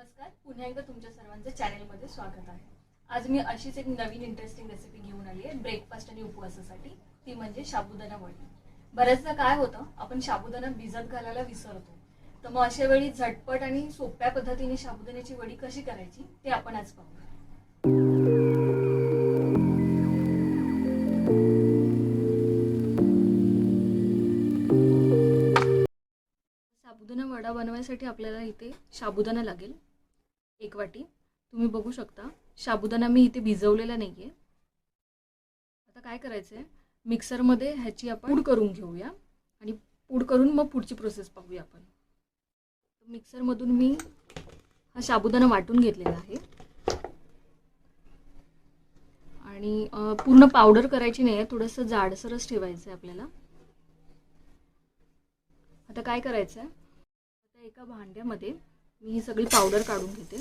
नमस्कार. पुन्हा एकदा तुमच्या सर्वांचं चॅनेलमध्ये स्वागत आहे. आज मी अशीच एक नवीन इंटरेस्टिंग रेसिपी घेऊन आली आहे ब्रेकफास्ट आणि उपवासासाठी. ती म्हणजे साबुदाणा वडी. बऱ्याचदा काय होतं आपण साबुदाणा भिजत घालायला विसरतो. तर मग अशा वेळी झटपट आणि सोप्या पद्धतीने साबुदाण्याची वडी कशी करायची ते आपण आज पाहूया साबुदाणा वडा बनवायसाठी आपल्याला इथे साबुदाणा लागेल. एक वाटी. तुम्ही बघू शकता साबुदाणा मी इथे भिजवलेला नाही आहे आता काय करायचं आहे मिक्सरमध्ये ह्याची आपण पूड करून घेऊया आणि पूड करून मग पुढची प्रोसेस पाहूया आपण. मिक्सरमधून मी हा साबुदाणा वाटून घेतलेला आहे. आणि पूर्ण पावडर करायची नाही आहे थोडंसं जाडसरच ठेवायचं आहे आपल्याला. आता काय करायचं आहे आता एका भांड्यामध्ये मी ही सगळी पावडर काढून घेते.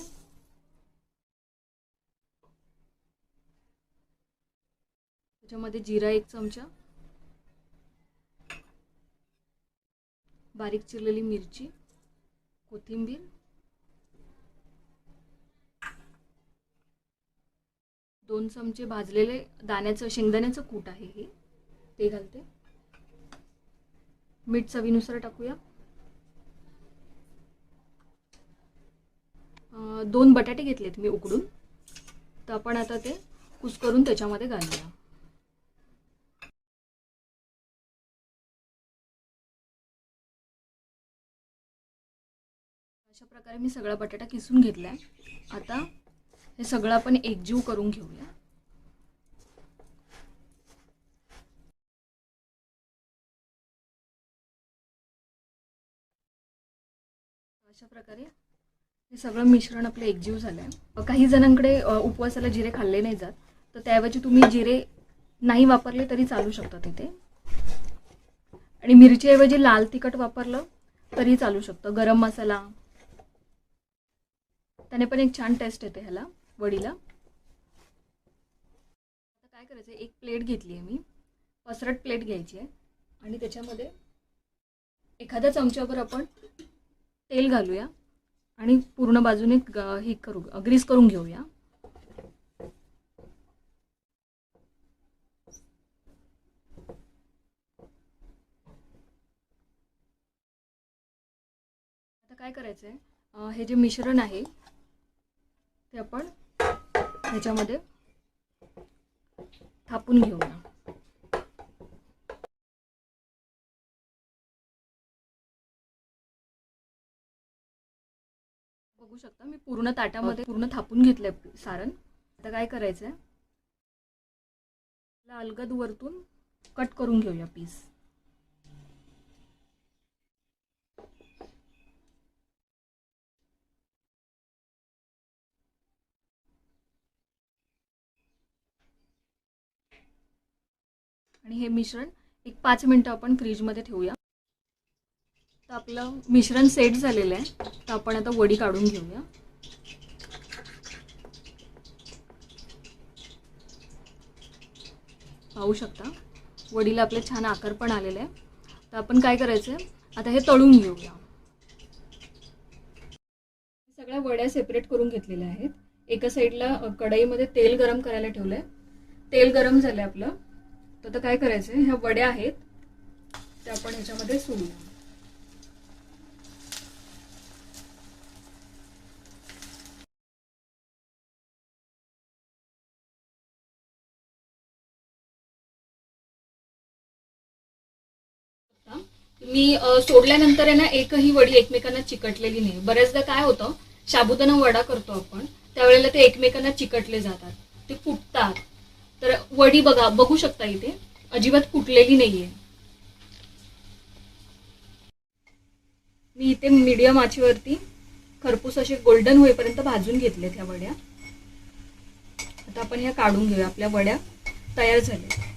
त्याच्यामध्ये जिरा एक चमचा. बारीक चिरलेली मिरची. कोथिंबीर. दोन चमचे भाजलेले दाण्याचं शेंगदाण्याचं कूट आहे हे. ते घालते. मीठ चवीनुसार टाकूया. दोन बटाटे घेतलेत मी उकडून. तर आपण आता ते कुस करून त्याच्यामध्ये घालूया. अशा प्रकारे मी सगळा बटाटा किसून घेतलाय. आता हे सगळं आपण एकजीव करून घेऊया. अशा प्रकारे हे सगळं मिश्रण आपलं एकजीव झालं आहे काही जणांकडे उपवासाला जिरे खाल्ले नाही जात. तर त्याऐवजी तुम्ही जिरे नाही वापरले तरी चालू शकतात इथे आणि मिरचीऐवजी लाल तिखट वापरलं तरी चालू शकतं. गरम मसाला. त्याने पण एक छान टेस्ट येते ह्याला वडीला. आता काय करायचं एक प्लेट घेतली आहे मी. पसरट प्लेट घ्यायची आहे. आणि त्याच्यामध्ये एखाद्या चमच्यावर आपण तेल घालूया. आणि पूर्ण बाजूने हे करू ग्रीस करून घेऊया. आता काय करायचं आहे हे जे मिश्रण आहे ते आपण ह्याच्यामध्ये थापून घेऊया. बघू शकता. मी पूर्ण ताटामध्ये पूर्ण थापून घेतलंय सारण. आता काय करायचंय? त्याला अलगद वरतून कट करून घेऊया पीस आणि हे मिश्रण एक पाच मिनटं आपण फ्रीजमध्ये ठेवूया. तर आपलं मिश्रण सेट झालेलं आहे. तर आपण आता वडी काढून घेऊया. पाहू शकता? वडीला आपले छान आकार पण आलेले आहे. तर आपण काय करायचं आहे आता हे तळून घेऊया. सगळ्या वड्या सेपरेट करून घेतलेल्या आहेत. एका साईडला कढईमध्ये तेल गरम करायला ठेवलं आहे तेल गरम झालं आहे आपलं. तर आता काय करायचं आहे ह्या वड्या आहेत. त्या आपण ह्याच्यामध्ये सोडूया. मी सोडल्यानंतर आहे ना एकही वडी एकमेकांना चिकटलेली नाही. बऱ्याचदा काय होतं शाबुदाना वडा करतो आपण त्यावेळेला ते एकमेकांना चिकटले जातात. ते फुटतात. तर वडी बघा बघू शकता इथे अजिबात फुटलेली नाहीये. मी इथे मीडियम आचेवरती खरपूस असे गोल्डन होईपर्यंत भाजून घेतलेत ह्या वड्या. आता आपण ह्या काढून घेऊया. आपल्या वड्या तयार झाल्या